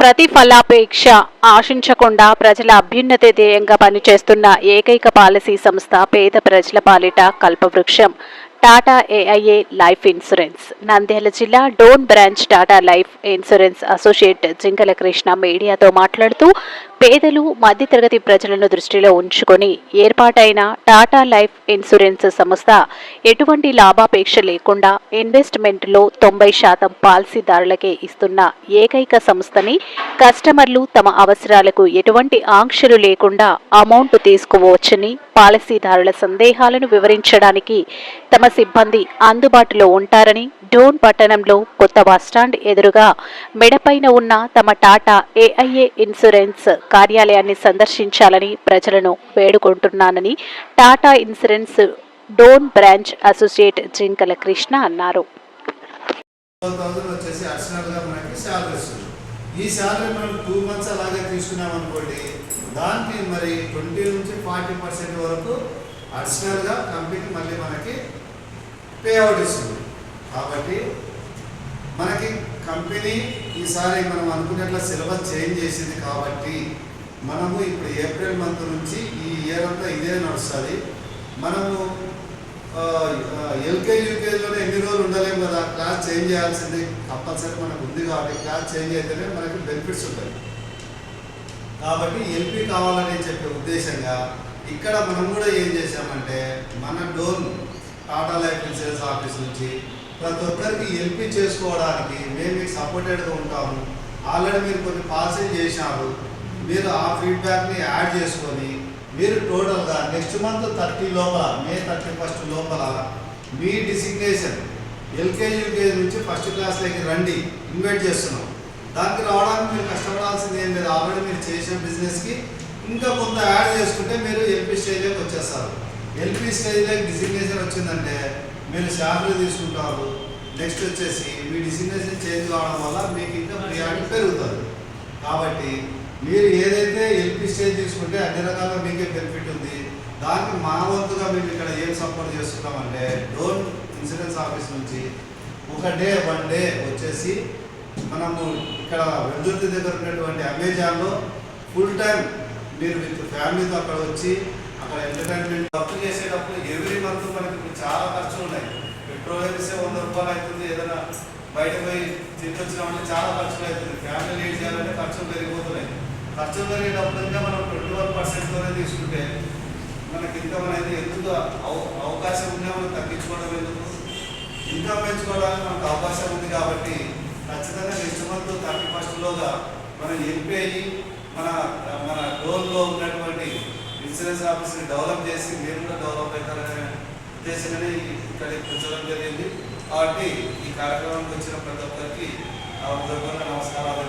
ప్రతిఫలాపేక్ష ఆశించకుండా ప్రజల అభ్యున్నతి ధ్యేయంగా పనిచేస్తున్న ఏకైక పాలసీ సంస్థ పేద ప్రజల పాలిట కల్పవృక్షం. Tata AIA life insurance Nandyal జిల్లా Dhone branch Tata life insurance associate Jinkala Krishna మీడియాతో మాట్లాడుతూ పేదలు మధ్యతరగతి ప్రజలను దృష్టిలో ఉంచుకొని ఏర్పాటైన టాటా లైఫ్ ఇన్సూరెన్స్ సంస్థ ఎటువంటి లాభాపేక్ష లేకుండా ఇన్వెస్ట్మెంట్లో తొంభై శాతం పాలసీదారులకే ఇస్తున్న ఏకైక సంస్థని కస్టమర్లు తమ అవసరాలకు ఎటువంటి ఆంక్షలు లేకుండా అమౌంట్ తీసుకోవచ్చని పాలసీదారుల సందేహాలను వివరించడానికి తమ సిబ్బంది అందుబాటులో ఉంటారని డోన్ పట్టణంలో కొత్త బస్టాండ్ ఎదురుగా మెడపైన ఉన్న తమ టాటా ఏఐఏ ఇన్సూరెన్స్ కార్యాలయాన్ని సందర్శించాలని ప్రజలను వేడుకుంటున్నానని Tata insurance Dhone branch associate Jinkala Krishna అన్నారు. ఈ శాలరీ మనం టూ మంత్స్ అలాగే తీసుకున్నాం అనుకోండి దానికి మరి ట్వంటీ నుంచి ఫార్టీ పర్సెంట్ వరకు అడిషనల్గా కంపెనీ మళ్ళీ మనకి పేఅవుట్ ఇస్తుంది. కాబట్టి మనకి కంపెనీ ఈసారి మనం అనుకున్నట్ల సిలబస్ చేంజ్ చేసింది కాబట్టి మనము ఇప్పుడు ఏప్రిల్ మంత్ నుంచి ఈ ఇయర్ అంతా ఇదే నడుస్తుంది. మనము ఎల్కేజీ యూకేజీలోనే ఎన్ని రోజులు ఉండలేము కదా క్లాస్ చేంజ్ చేయాల్సింది కంపల్సరీ మనకు ఉంది కాబట్టి క్లాస్ చేంజ్ అయితేనే మనకి బెనిఫిట్స్ ఉంటాయి. కాబట్టి ఎల్పి కావాలని చెప్పే ఉద్దేశంగా ఇక్కడ మనం కూడా ఏం చేసామంటే మన door Tata life insurance office నుంచి ప్రతి ఒక్కరికి హెల్ప్ చేసుకోవడానికి మేము మీకు సపోర్టెడ్గా ఉంటాము. ఆల్రెడీ మీరు కొన్ని పాలసీలు చేసినారు మీరు ఆ ఫీడ్బ్యాక్ని యాడ్ చేసుకొని మీరు టోటల్గా నెక్స్ట్ మంత్ థర్టీ లోపల మే థర్టీ ఫస్ట్ లోపల మీ డిసిగ్నేషన్ ఎల్కేజీ యూకేజీ నుంచి ఫస్ట్ క్లాస్లోకి రండి ఇన్వైట్ చేస్తున్నాం. దానికి రావడానికి మీరు కష్టపడాల్సింది ఏం లేదు. ఆల్రెడీ మీరు చేసిన బిజినెస్కి ఇంకా కొంత యాడ్ చేసుకుంటే మీరు ఎల్పీ స్టేజ్లోకి వచ్చేస్తారు. ఎల్పీ స్టేజ్లో డిసిగ్నేషన్ వచ్చిందంటే మీరు శాలరీ తీసుకుంటారు. నెక్స్ట్ వచ్చేసి మీ డిసిగ్నేషన్ చేంజ్ కావడం వల్ల మీకు ఇంకా ప్రియారిటీ పెరుగుతుంది. కాబట్టి మీరు ఏదైతే ఎల్పీ స్టేజ్ తీసుకుంటే అన్ని రకాలుగా మీకే బెనిఫిట్ ఉంది. దానికి మా వంతుగా మేము ఇక్కడ ఏం సపోర్ట్ చేస్తున్నామంటే డోన్ ఇన్సూరెన్స్ ఆఫీస్ నుంచి ఒక డే వన్ డే వచ్చేసి మనము ఇక్కడ వెల్దుర్తి దగ్గర ఉన్నటువంటి అమెజాన్లో ఫుల్ టైం మీరు విత్ ఫ్యామిలీతో అక్కడ వచ్చి అక్కడ ఎంటర్టైన్మెంట్ వర్క్ చేసేటప్పుడు ఎవ్రీ మంత్ మనకి ఇప్పుడు చాలా ఖర్చులు ఉన్నాయి పెట్రోల్ వేస్తే వంద రూపాయలు అవుతుంది ఏదైనా బయట పోయి తిరిగి చాలా ఖర్చులు అవుతుంది. ఫ్యామిలీ లీడ్ చేయాలంటే ఖర్చులు పెరిగిపోతున్నాయి. ఖర్చులు పెరిగేటప్పుడు ఇంకా మనం ట్వంటీ వన్ పర్సెంట్తోనే తీసుకుంటే మనకి ఇన్కమ్ అనేది ఎందుకు అవకాశం ఉంటే మనం తగ్గించుకోవడం ఎందుకు? ఇన్కమ్ పెంచుకోవడానికి మనకు అవకాశం ఉంది కాబట్టి ఖచ్చితంగా నెక్స్ట్ మంత్ థర్టీ ఫస్ట్లోగా మనం ఎంపీ అయ్యి మన మన డోర్లో ఉన్నటువంటి ఇన్సూరెన్స్ ఆఫీస్ని డెవలప్ చేసి మీరు కూడా డెవలప్ అవుతారనే ఉద్దేశంగానే ఇక్కడ కూర్చోవడం జరిగింది. కాబట్టి ఈ కార్యక్రమానికి వచ్చిన ప్రతి ఒక్కరికి ఆ హృదయపూర్వక నమస్కారాలు